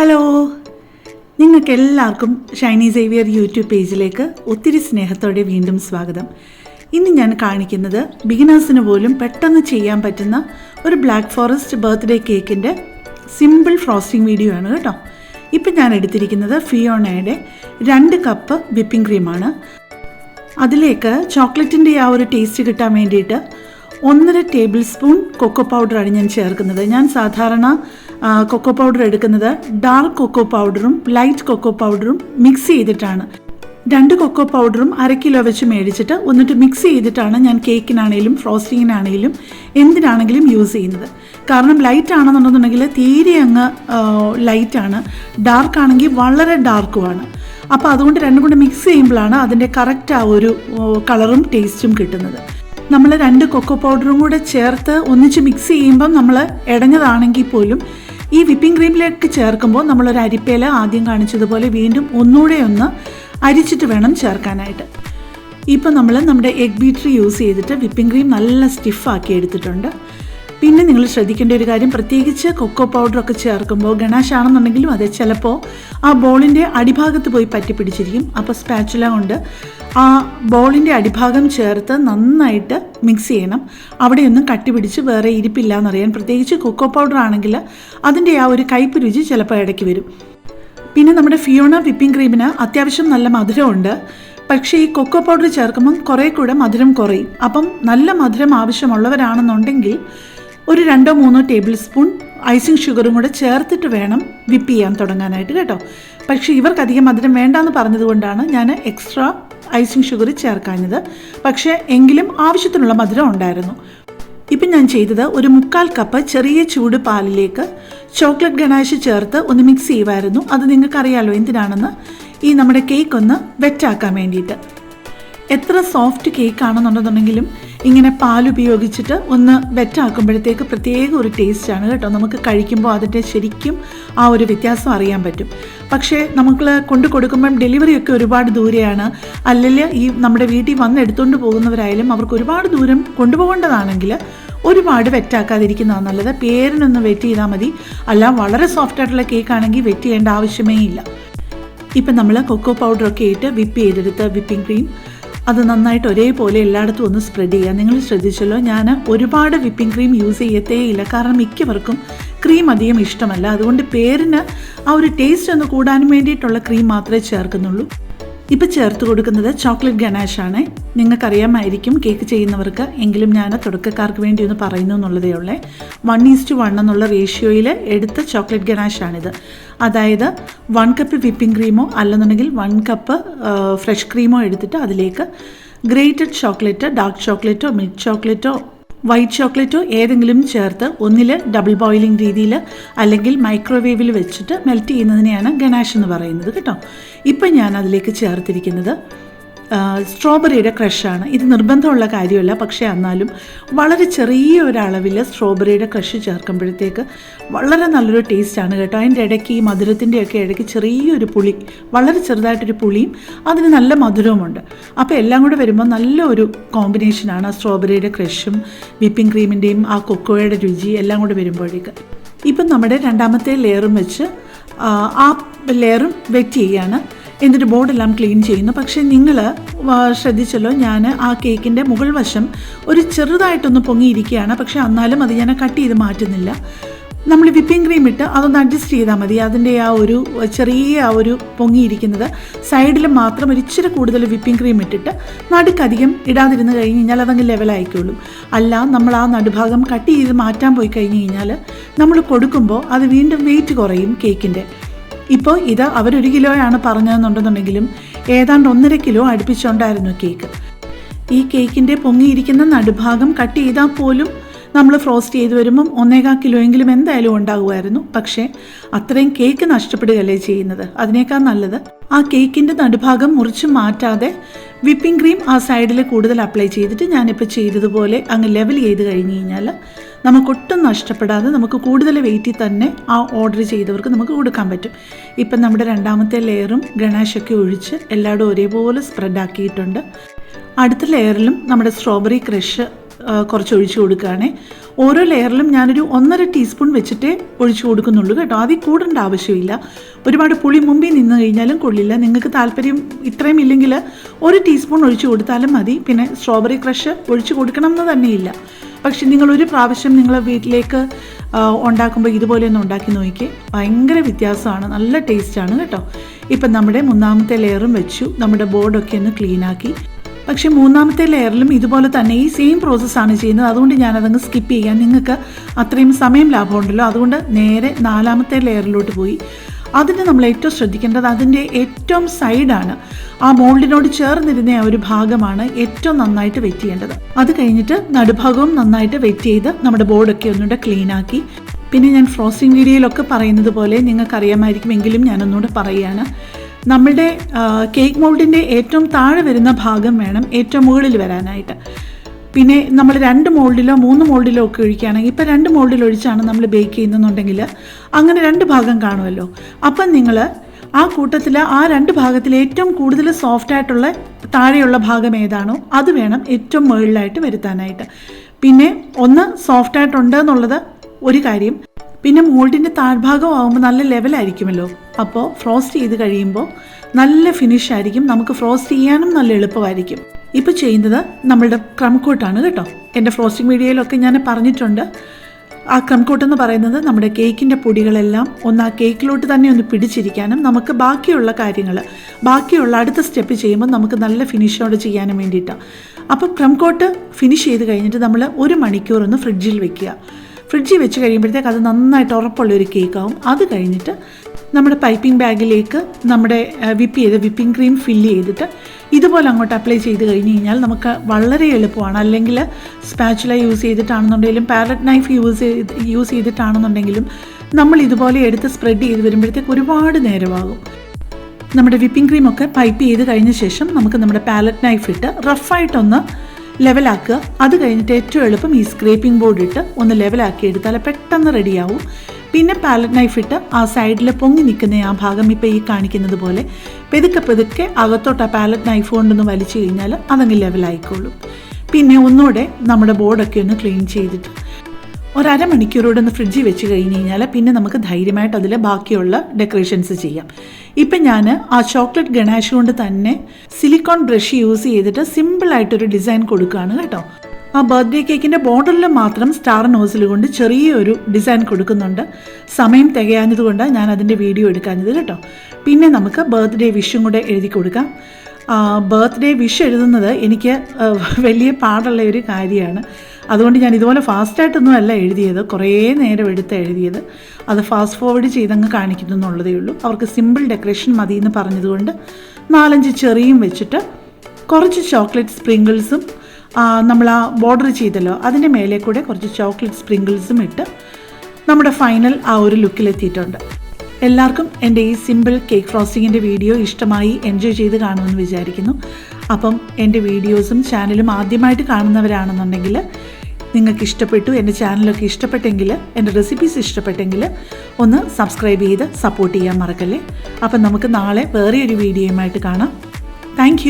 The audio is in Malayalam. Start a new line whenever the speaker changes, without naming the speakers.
ഹലോ നിങ്ങൾക്ക് എല്ലാവർക്കും ഷൈനി സേവിയർ യൂട്യൂബ് പേജിലേക്ക് ഒത്തിരി സ്നേഹത്തോടെ വീണ്ടും സ്വാഗതം. ഇന്ന് ഞാൻ കാണിക്കുന്നത് ബിഗിനേഴ്സിന് പോലും പെട്ടെന്ന് ചെയ്യാൻ പറ്റുന്ന ഒരു ബ്ലാക്ക് ഫോറസ്റ്റ് ബർത്ത്ഡേ കേക്കിന്റെ സിമ്പിൾ ഫ്രോസ്റ്റിംഗ് വീഡിയോ ആണ് കേട്ടോ. ഇപ്പം ഞാൻ എടുത്തിരിക്കുന്നത് ഫിയോണയുടെ രണ്ട് കപ്പ് വിപ്പിംഗ് ക്രീമാണ് അതിലേക്ക് ചോക്ലേറ്റിന്റെ ആ ഒരു ടേസ്റ്റ് കിട്ടാൻ വേണ്ടിയിട്ട് ഒന്നര ടേബിൾ സ്പൂൺ കൊക്കോ പൗഡറാണ് ഞാൻ ചേർക്കുന്നത്. ഞാൻ സാധാരണ കൊക്കോ പൗഡർ എടുക്കുന്നത് ഡാർക്ക് കൊക്കോ പൗഡറും ലൈറ്റ് കൊക്കോ പൗഡറും മിക്സ് ചെയ്തിട്ടാണ്. രണ്ട് കൊക്കോ പൗഡറും അര കിലോ വെച്ച് മേടിച്ചിട്ട് ഒന്നിട്ട് മിക്സ് ചെയ്തിട്ടാണ് ഞാൻ കേക്കിനാണേലും ഫ്രോസ്റ്റിങ്ങിനാണേലും എന്തിനാണെങ്കിലും യൂസ് ചെയ്യുന്നത്. കാരണം ലൈറ്റ് ആണെന്നുണ്ടെന്നുണ്ടെങ്കിൽ തീരെ അങ്ങ് ലൈറ്റാണ് ഡാർക്ക് ആണെങ്കിൽ വളരെ ഡാർക്കുമാണ് അപ്പോൾ അതുകൊണ്ട് രണ്ടും കൂടെ മിക്സ് ചെയ്യുമ്പോഴാണ് അതിന്റെ കറക്റ്റ് ആ ഒരു കളറും ടേസ്റ്റും കിട്ടുന്നത്. നമ്മൾ രണ്ട് കൊക്കോ പൗഡറും കൂടെ ചേർത്ത് ഒന്നിച്ച് മിക്സ് ചെയ്യുമ്പം നമ്മൾ ഇടഞ്ഞതാണെങ്കിൽ പോലും ഈ വിപ്പിംഗ് ക്രീമിലേക്ക് ചേർക്കുമ്പോൾ നമ്മളൊരു അരിപ്പേല ആദ്യം കാണിച്ചതുപോലെ വീണ്ടും ഒന്നുകൂടെ ഒന്ന് അരിച്ചിട്ട് വേണം ചേർക്കാനായിട്ട്. ഇപ്പം നമ്മൾ നമ്മുടെ എഗ് ബീറ്റർ യൂസ് ചെയ്തിട്ട് വിപ്പിംഗ് ക്രീം നല്ല സ്റ്റിഫാക്കി എടുത്തിട്ടുണ്ട്. പിന്നെ നിങ്ങൾ ശ്രദ്ധിക്കേണ്ട ഒരു കാര്യം പ്രത്യേകിച്ച് കൊക്കോ പൗഡറൊക്കെ ചേർക്കുമ്പോൾ ഗണാഷ് ആണെന്നുണ്ടെങ്കിലും അതെ ചിലപ്പോൾ ആ ബോളിന്റെ അടിഭാഗത്ത് പോയി പറ്റി പിടിച്ചിരിക്കും അപ്പോൾ സ്പാച്ചുല കൊണ്ട് ആ ബോളിന്റെ അടിഭാഗം ചേർത്ത് നന്നായിട്ട് മിക്സ് ചെയ്യണം. അവിടെയൊന്നും കട്ടി പിടിച്ച് വേറെ ഇരിപ്പില്ല എന്നറിയാൻ പ്രത്യേകിച്ച് കൊക്കോ പൗഡർ ആണെങ്കിൽ അതിന്റെ ആ ഒരു കയ്പ് രുചി ചിലപ്പോൾ ഇടയ്ക്ക് വരും. പിന്നെ നമ്മുടെ ഫിയോണ വിപ്പിംഗ് ക്രീമിന് അത്യാവശ്യം നല്ല മധുരമുണ്ട്. പക്ഷേ ഈ കൊക്കോ പൗഡർ ചേർക്കുമ്പം കുറേ കൂടെ മധുരം കുറയും. അപ്പം നല്ല മധുരം ആവശ്യമുള്ളവരാണെന്നുണ്ടെങ്കിൽ ഒരു രണ്ടോ മൂന്നോ ടേബിൾ സ്പൂൺ ഐസിങ് ഷുഗറും കൂടെ ചേർത്തിട്ട് വേണം വിപ്പ് ചെയ്യാൻ തുടങ്ങാനായിട്ട് കേട്ടോ. പക്ഷേ ഇവർക്കധികം മധുരം വേണ്ടാന്ന് പറഞ്ഞതുകൊണ്ടാണ് ഞാൻ എക്സ്ട്രാ ഐസിങ് ഷുഗർ ചേർക്കാഞ്ഞത്. പക്ഷേ എങ്കിലും ആവശ്യത്തിനുള്ള മധുരം ഉണ്ടായിരുന്നു. ഇപ്പം ഞാൻ ചെയ്തത് ഒരു മുക്കാൽ കപ്പ് ചെറിയ ചൂട് പാലിലേക്ക് ചോക്ലേറ്റ് ഗണാശ് ചേർത്ത് ഒന്ന് മിക്സ് ചെയ്യുമായിരുന്നു അത് നിങ്ങൾക്കറിയാലോ എന്തിനാണെന്ന്? ഈ നമ്മുടെ കേക്ക് ഒന്ന് വെറ്റാക്കാൻ വേണ്ടിയിട്ട്. എത്ര സോഫ്റ്റ് കേക്ക് ആണെന്നുണ്ടെന്നുണ്ടെങ്കിലും ഇങ്ങനെ പാൽ ഉപയോഗിച്ചിട്ട് ഒന്ന് വെറ്റാക്കുമ്പോഴത്തേക്ക് പ്രത്യേക ഒരു ടേസ്റ്റാണ് കേട്ടോ. നമുക്ക് കഴിക്കുമ്പോൾ അതിന്റെ ശരിക്കും ആ ഒരു വ്യത്യാസം അറിയാൻ പറ്റും. പക്ഷേ നമുക്ക് കൊണ്ടു കൊടുക്കുമ്പം ഡെലിവറി ഒക്കെ ഒരുപാട് ദൂരെയാണ്. അല്ലെങ്കിൽ ഈ നമ്മുടെ വീട്ടിൽ വന്ന് എടുത്തുകൊണ്ട് പോകുന്നവരായാലും അവർക്ക് ഒരുപാട് ദൂരം കൊണ്ടുപോകേണ്ടതാണെങ്കിൽ ഒരുപാട് വെറ്റാക്കാതിരിക്കുന്നതാണ് നല്ലത്. പേരിനൊന്ന് വെറ്റ് ചെയ്താൽ മതി. അല്ല വളരെ സോഫ്റ്റ് ആയിട്ടുള്ള കേക്ക് ആണെങ്കിൽ വെറ്റ് ചെയ്യേണ്ട ആവശ്യമേ ഇല്ല. ഇപ്പം നമ്മൾ കൊക്കോ പൗഡറൊക്കെ ഇട്ട് വിപ്പ് ചെയ്തെടുത്ത് വിപ്പിംഗ് ക്രീം അത് നന്നായിട്ട് ഒരേപോലെ എല്ലായിടത്തും ഒന്ന് സ്പ്രെഡ് ചെയ്യുക. നിങ്ങൾ ശ്രദ്ധിച്ചല്ലോ ഞാൻ ഒരുപാട് വിപ്പിംഗ് ക്രീം യൂസ് ചെയ്യത്തേ ഇല്ല കാരണം മിക്കവർക്കും ക്രീം അധികം ഇഷ്ടമല്ല. അതുകൊണ്ട് പേരിന് ആ ഒരു ടേസ്റ്റ് ഒന്ന് കൂടാനും വേണ്ടിയിട്ടുള്ള ക്രീം മാത്രമേ ചേർക്കുന്നുള്ളൂ. ഇപ്പം ചേർത്ത് കൊടുക്കുന്നത് ചോക്ലേറ്റ് ഗനാഷ് ആണ്. നിങ്ങൾക്കറിയാമായിരിക്കും കേക്ക് ചെയ്യുന്നവർക്ക് എങ്കിലും ഞാൻ തുടക്കക്കാർക്ക് വേണ്ടി ഒന്ന് പറയുന്നു എന്നുള്ളതേ ഉള്ളേ. വൺ ഈസ്റ്റ് വൺ എന്നുള്ള റേഷ്യോയിൽ എടുത്ത ചോക്ലേറ്റ് ഗനാഷ് ആണിത്. അതായത് വൺ കപ്പ് വിപ്പിംഗ് ക്രീമോ അല്ലെന്നുണ്ടെങ്കിൽ വൺ കപ്പ് ഫ്രഷ് ക്രീമോ എടുത്തിട്ട് അതിലേക്ക് ഗ്രേറ്റഡ് ചോക്ലേറ്റ് ഡാർക്ക് ചോക്ലേറ്റോ മിൽക്ക് ചോക്ലേറ്റോ വൈറ്റ് ചോക്ലേറ്റോ ഏതെങ്കിലും ചേർത്ത് ഒന്നിൽ ഡബിൾ ബോയിലിംഗ് രീതിയിൽ അല്ലെങ്കിൽ മൈക്രോവേവിൽ വെച്ചിട്ട് മെൽറ്റ് ചെയ്യുന്നതിനെയാണ് ഗനാഷ് എന്ന് പറയുന്നത് കേട്ടോ. ഇപ്പം ഞാൻ അതിലേക്ക് ചേർത്തിരിക്കുന്നത് സ്ട്രോബെറിയുടെ ക്രഷാണ് ഇത് നിർബന്ധമുള്ള കാര്യമല്ല. പക്ഷേ എന്നാലും വളരെ ചെറിയ ഒരളവിൽ സ്ട്രോബെറിയുടെ ക്രഷ് ചേർക്കുമ്പോഴത്തേക്ക് വളരെ നല്ലൊരു ടേസ്റ്റാണ് കേട്ടോ. അതിന്റെ ഇടയ്ക്ക് ഈ മധുരത്തിന്റെയൊക്കെ ഇടയ്ക്ക് ചെറിയൊരു പുളി വളരെ ചെറുതായിട്ടൊരു പുളിയും അതിന് നല്ല മധുരവുമുണ്ട്. അപ്പോൾ എല്ലാം കൂടെ വരുമ്പോൾ നല്ല ഒരു കോമ്പിനേഷനാണ് ആ സ്ട്രോബെറിയുടെ ക്രഷും വിപ്പിംഗ് ക്രീമിന്റെയും ആ കൊക്കോയുടെ രുചി എല്ലാം കൂടെ വരുമ്പോഴേക്ക്. ഇപ്പം നമ്മുടെ രണ്ടാമത്തെ ലെയറും വെച്ച് ആ, ലെയറും വെറ്റ് ചെയ്യുകയാണ്. എന്നിട്ട് ബോർഡെല്ലാം ക്ലീൻ ചെയ്യുന്നു. പക്ഷേ നിങ്ങൾ ശ്രദ്ധിച്ചല്ലോ ഞാൻ ആ കേക്കിന്റെ മുകൾ വശം ഒരു ചെറുതായിട്ടൊന്ന് പൊങ്ങിയിരിക്കുകയാണ്. പക്ഷേ എന്നാലും അത് ഞാൻ കട്ട് ചെയ്ത് മാറ്റുന്നില്ല. നമ്മൾ വിപ്പിംഗ് ക്രീം ഇട്ട് അതൊന്ന് അഡ്ജസ്റ്റ് ചെയ്താൽ മതി. അതിന്റെ ആ ഒരു ചെറിയ ആ ഒരു പൊങ്ങിയിരിക്കുന്നത് സൈഡിൽ മാത്രം ഒരു ഇച്ചിരി കൂടുതൽ വിപ്പിംഗ് ക്രീം ഇട്ടിട്ട് നടുക്കധികം ഇടാതിരുന്ന് കഴിഞ്ഞ് കഴിഞ്ഞാൽ അതങ്ങ് ലെവലായിക്കോളും അല്ല നമ്മൾ ആ നടുഭാഗം കട്ട് ചെയ്ത് മാറ്റാൻ പോയി കഴിഞ്ഞ് കഴിഞ്ഞാൽ നമ്മൾ കൊടുക്കുമ്പോൾ അത് വീണ്ടും വെയിറ്റ് കുറയും കേക്കിന്റെ ഇപ്പോൾ ഇത് അവരൊരു കിലോയാണ് പറഞ്ഞതെന്നുണ്ടെന്നുണ്ടെങ്കിലും ഏതാണ്ട് ഒന്നര കിലോ അടുപ്പിച്ചുകൊണ്ടായിരുന്നു കേക്ക്. ഈ കേക്കിന്റെ പൊങ്ങിയിരിക്കുന്ന നടുഭാഗം കട്ട് ചെയ്താൽ പോലും നമ്മൾ ഫ്രോസ്റ്റ് ചെയ്ത് വരുമ്പം ഒന്നേകാൽ കിലോയെങ്കിലും എന്തായാലും ഉണ്ടാകുമായിരുന്നു. പക്ഷേ അത്രയും കേക്ക് നഷ്ടപ്പെടുകയല്ലേ ചെയ്യുന്നത്? അതിനേക്കാൾ നല്ലത് ആ കേക്കിന്റെ നടുഭാഗം മുറിച്ച് മാറ്റാതെ വിപ്പിംഗ് ക്രീം ആ സൈഡിൽ കൂടുതൽ അപ്ലൈ ചെയ്തിട്ട് ഞാനിപ്പോൾ ചെയ്തതുപോലെ അങ്ങ് ലെവൽ ചെയ്ത് കഴിഞ്ഞ് കഴിഞ്ഞാൽ നമുക്കൊട്ടും നഷ്ടപ്പെടാതെ നമുക്ക് കൂടുതൽ വെയിറ്റിൽ തന്നെ ആ ഓർഡർ ചെയ്തവർക്ക് നമുക്ക് കൊടുക്കാൻ പറ്റും. ഇപ്പം നമ്മുടെ രണ്ടാമത്തെ ലെയറും ഗണേഷൊക്കെ ഒഴിച്ച് എല്ലായിടും ഒരേപോലെ സ്പ്രെഡ് ആക്കിയിട്ടുണ്ട് അടുത്ത ലെയറിലും നമ്മുടെ സ്ട്രോബെറി ക്രഷ് കുറച്ച് ഒഴിച്ചു കൊടുക്കുകയാണേ. ഓരോ ലെയറിലും ഞാനൊരു ഒന്നര ടീസ്പൂൺ വെച്ചിട്ടേ ഒഴിച്ചു കൊടുക്കുന്നുള്ളൂ കേട്ടോ. അതിൽ കൂടേണ്ട ആവശ്യമില്ല. ഒരുപാട് പുളി മുമ്പിൽ നിന്ന് കഴിഞ്ഞാലും കൊള്ളില്ല. നിങ്ങൾക്ക് താല്പര്യം ഇത്രയും ഇല്ലെങ്കിൽ ഒരു ടീസ്പൂൺ ഒഴിച്ചു കൊടുത്താലും മതി. പിന്നെ സ്ട്രോബെറി ക്രഷ് ഒഴിച്ചു കൊടുക്കണം എന്ന് തന്നെയില്ല. പക്ഷെ നിങ്ങൾ ഒരു പ്രാവശ്യം നിങ്ങളെ വീട്ടിലേക്ക് ഉണ്ടാക്കുമ്പോൾ ഇതുപോലെ ഒന്ന് ഉണ്ടാക്കി നോക്കിക്കേ. ഭയങ്കര വ്യത്യാസമാണ്. നല്ല ടേസ്റ്റാണ് കേട്ടോ. ഇപ്പം നമ്മുടെ മൂന്നാമത്തെ ലെയറും വെച്ചു. നമ്മുടെ ബോർഡൊക്കെ ഒന്ന് ക്ലീൻ ആക്കി. പക്ഷേ മൂന്നാമത്തെ ലെയറിലും ഇതുപോലെ തന്നെ ഈ സെയിം പ്രോസസ്സാണ് ചെയ്യുന്നത്. അതുകൊണ്ട് ഞാനതങ്ങ് സ്കിപ്പ് ചെയ്യാൻ നിങ്ങൾക്ക് അത്രയും സമയം ലാഭമുണ്ടല്ലോ. അതുകൊണ്ട് നേരെ നാലാമത്തെ ലെയറിലോട്ട് പോയി. അതിന് നമ്മൾ ഏറ്റവും ശ്രദ്ധിക്കേണ്ടത് അതിന്റെ ഏറ്റവും സൈഡാണ് ആ മോൾഡിനോട് ചേർന്നിരുന്ന ആ ഒരു ഭാഗമാണ് ഏറ്റവും നന്നായിട്ട് വെറ്റ് ചെയ്യേണ്ടത്. അത് കഴിഞ്ഞിട്ട് നടുഭാഗവും നന്നായിട്ട് വെറ്റ് ചെയ്ത് നമ്മുടെ ബോർഡൊക്കെ ഒന്നുകൂടെ ക്ലീൻ ആക്കി. പിന്നെ ഞാൻ ഫ്രോസിംഗ് വീഡിയോയിലൊക്കെ പറയുന്നത് പോലെ നിങ്ങൾക്കറിയാമായിരിക്കുമെങ്കിലും ഞാനൊന്നുകൂടെ പറയുകയാണ്. നമ്മളുടെ കേക്ക് മോൾഡിന്റെ ഏറ്റവും താഴെ വരുന്ന ഭാഗം വേണം ഏറ്റവും മുകളിൽ വരാനായിട്ട്. പിന്നെ നമ്മൾ രണ്ട് മോൾഡിലോ മൂന്ന് മോൾഡിലോ ഒക്കെ ഒഴിക്കുകയാണെങ്കിൽ ഇപ്പോൾ രണ്ട് മോൾഡിൽ ഒഴിച്ചാണ് നമ്മൾ ബേക്ക് ചെയ്യുന്നതെന്നുണ്ടെങ്കിൽ അങ്ങനെ രണ്ട് ഭാഗം കാണുമല്ലോ. അപ്പം നിങ്ങൾ ആ കൂട്ടത്തിൽ ആ രണ്ട് ഭാഗത്തിൽ ഏറ്റവും കൂടുതൽ സോഫ്റ്റ് ആയിട്ടുള്ള താഴെയുള്ള ഭാഗം ഏതാണോ അത് വേണം ഏറ്റവും മുകളിലായിട്ട് വരുത്താനായിട്ട്. പിന്നെ ഒന്ന് സോഫ്റ്റ് ആയിട്ടുണ്ട് എന്നുള്ളത് ഒരു കാര്യം പിന്നെ മോൾഡിന്റെ താഴ്ഭാഗം ആകുമ്പോൾ നല്ല ലെവലായിരിക്കുമല്ലോ അപ്പോൾ ഫ്രോസ്റ്റ് ചെയ്ത് കഴിയുമ്പോൾ നല്ല ഫിനിഷ് ആയിരിക്കും. നമുക്ക് ഫ്രോസ്റ്റ് ചെയ്യാനും നല്ല എളുപ്പമായിരിക്കും. ഇപ്പോൾ ചെയ്യുന്നത് നമ്മളുടെ ക്രം കോട്ടാണ് കേട്ടോ. എന്റെ ഫ്രോസ്റ്റിംഗ് വീഡിയോയിലൊക്കെ ഞാൻ പറഞ്ഞിട്ടുണ്ട്. ആ ക്രം കോട്ട് എന്ന് പറയുന്നത് നമ്മുടെ കേക്കിന്റെ പൊടികളെല്ലാം ഒന്ന് ആ കേക്കിലോട്ട് തന്നെ ഒന്ന് പിടിച്ചിരിക്കാനും നമുക്ക് ബാക്കിയുള്ള കാര്യങ്ങൾ ബാക്കിയുള്ള അടുത്ത സ്റ്റെപ്പ് ചെയ്യുമ്പോൾ നമുക്ക് നല്ല ഫിനിഷോടെ ചെയ്യാനും വേണ്ടിയിട്ടാണ് അപ്പോൾ ക്രംകോട്ട് ഫിനിഷ് ചെയ്ത് കഴിഞ്ഞിട്ട് നമ്മൾ ഒരു മണിക്കൂർ ഒന്ന് ഫ്രിഡ്ജിൽ വെക്കുക. ഫ്രിഡ്ജിൽ വെച്ച് കഴിയുമ്പോഴത്തേക്ക് അത് നന്നായിട്ട് ഉറപ്പുള്ളൊരു കേക്കാവും. അത് കഴിഞ്ഞിട്ട് നമ്മുടെ പൈപ്പിംഗ് ബാഗിലേക്ക് നമ്മുടെ വിപ്പ് ചെയ്ത് വിപ്പിംഗ് ക്രീം ഫില്ല് ചെയ്തിട്ട് ഇതുപോലെ അങ്ങോട്ട് അപ്ലൈ ചെയ്ത് കഴിഞ്ഞ് കഴിഞ്ഞാൽ നമുക്ക് വളരെ എളുപ്പമാണ്. അല്ലെങ്കിൽ സ്പാച്ചുല യൂസ് ചെയ്തിട്ടാണെന്നുണ്ടെങ്കിലും പാരറ്റ് നൈഫ് യൂസ് ചെയ്ത് യൂസ് ചെയ്തിട്ടാണെന്നുണ്ടെങ്കിലും നമ്മൾ ഇതുപോലെ എടുത്ത് സ്പ്രെഡ് ചെയ്ത് വരുമ്പോഴത്തേക്ക് ഒരുപാട് നേരമാകും. നമ്മുടെ വിപ്പിംഗ് ക്രീമൊക്കെ പൈപ്പ് ചെയ്ത് കഴിഞ്ഞ ശേഷം നമുക്ക് നമ്മുടെ പാലറ്റ് നൈഫ് ഇട്ട് റഫായിട്ടൊന്ന് ലെവലാക്കുക അത് കഴിഞ്ഞിട്ട് ഏറ്റവും എളുപ്പം ഈ സ്ക്രേപ്പിംഗ് ബോർഡ് ഇട്ട് ഒന്ന് ലെവലാക്കി എടുത്താൽ പെട്ടെന്ന് റെഡിയാവും പിന്നെ പാലറ്റ് നൈഫ് ഇട്ട് ആ സൈഡിൽ പൊങ്ങി നിൽക്കുന്ന ആ ഭാഗം ഇപ്പോൾ ഈ കാണിക്കുന്നത് പോലെ പെതുക്കെ പെതുക്കെ അകത്തോട്ട് ആ പാലറ്റ് നൈഫ് കൊണ്ടൊന്ന് വലിച്ചു കഴിഞ്ഞാൽ അതങ്ങ് ലെവലായിക്കോളും പിന്നെ ഒന്നുകൂടെ നമ്മുടെ ബോർഡൊക്കെ ഒന്ന് ക്ലീൻ ചെയ്തിട്ട് ഒരമണിക്കൂറോടെ ഒന്ന് ഫ്രിഡ്ജിൽ വെച്ച് കഴിഞ്ഞ് കഴിഞ്ഞാൽ പിന്നെ നമുക്ക് ധൈര്യമായിട്ട് അതിൽ ബാക്കിയുള്ള ഡെക്കറേഷൻസ് ചെയ്യാം. ഇപ്പം ഞാൻ ആ ചോക്ലേറ്റ് ഗണാഷ് കൊണ്ട് തന്നെ സിലിക്കോൺ ബ്രഷ് യൂസ് ചെയ്തിട്ട് സിമ്പിളായിട്ടൊരു ഡിസൈൻ കൊടുക്കുകയാണ് കേട്ടോ. ആ ബർത്ത്ഡേ കേക്കിന്റെ ബോർഡറിൽ മാത്രം സ്റ്റാർ നോസിൽ കൊണ്ട് ചെറിയൊരു ഡിസൈൻ കൊടുക്കുന്നുണ്ട്. സമയം തികയാഞ്ഞതുകൊണ്ട് ഞാൻ അതിന്റെ വീഡിയോ എടുക്കാഞ്ഞത് കേട്ടോ. പിന്നെ നമുക്ക് ബർത്ത്ഡേ വിഷും കൂടെ എഴുതി കൊടുക്കാം. ബർത്ത്ഡേ വിഷ് എഴുതുന്നത് എനിക്ക് വലിയ പാടുള്ള ഒരു കാര്യമാണ്. അതുകൊണ്ട് ഞാൻ ഇതുപോലെ ഫാസ്റ്റായിട്ടൊന്നും അല്ല എഴുതിയത്. കുറേ നേരം എടുത്ത് എഴുതിയത്. അത് ഫാസ്റ്റ് ഫോർവേഡ് ചെയ്തങ്ങ് കാണിക്കുന്നു എന്നുള്ളതേ ഉള്ളൂ. അവർക്ക് സിമ്പിൾ ഡെക്കറേഷൻ മതി എന്ന് പറഞ്ഞതുകൊണ്ട് നാലഞ്ച് ചെറിയും വെച്ചിട്ട് കുറച്ച് ചോക്ലേറ്റ് സ്പ്രിങ്കിൾസും നമ്മൾ ആ ബോർഡർ ചെയ്തല്ലോ. അതിന്റെ മേലെ കൂടെ കുറച്ച് ചോക്ലേറ്റ് സ്പ്രിങ്കിൾസും ഇട്ട് നമ്മുടെ ഫൈനൽ ആ ഒരു ലുക്കിലെത്തിയിട്ടുണ്ട് എല്ലാവർക്കും എന്റെ ഈ സിമ്പിൾ കേക്ക് ഫ്രോസ്റ്റിങ്ങിന്റെ വീഡിയോ ഇഷ്ടമായി എൻജോയ് ചെയ്ത് കാണുമെന്ന് വിചാരിക്കുന്നു. അപ്പം എന്റെ വീഡിയോസും ചാനലും ആദ്യമായിട്ട് കാണുന്നവരാണെന്നുണ്ടെങ്കിൽ നിങ്ങൾക്ക് ഇഷ്ടപ്പെട്ടു എന്റെ ചാനലൊക്കെ ഇഷ്ടപ്പെട്ടെങ്കിൽ എന്റെ റെസിപ്പീസ് ഇഷ്ടപ്പെട്ടെങ്കിൽ ഒന്ന് സബ്സ്ക്രൈബ് ചെയ്ത് സപ്പോർട്ട് ചെയ്യാൻ മറക്കല്ലേ? അപ്പം നമുക്ക് നാളെ വേറെ ഒരു വീഡിയോയുമായിട്ട് കാണാം. താങ്ക്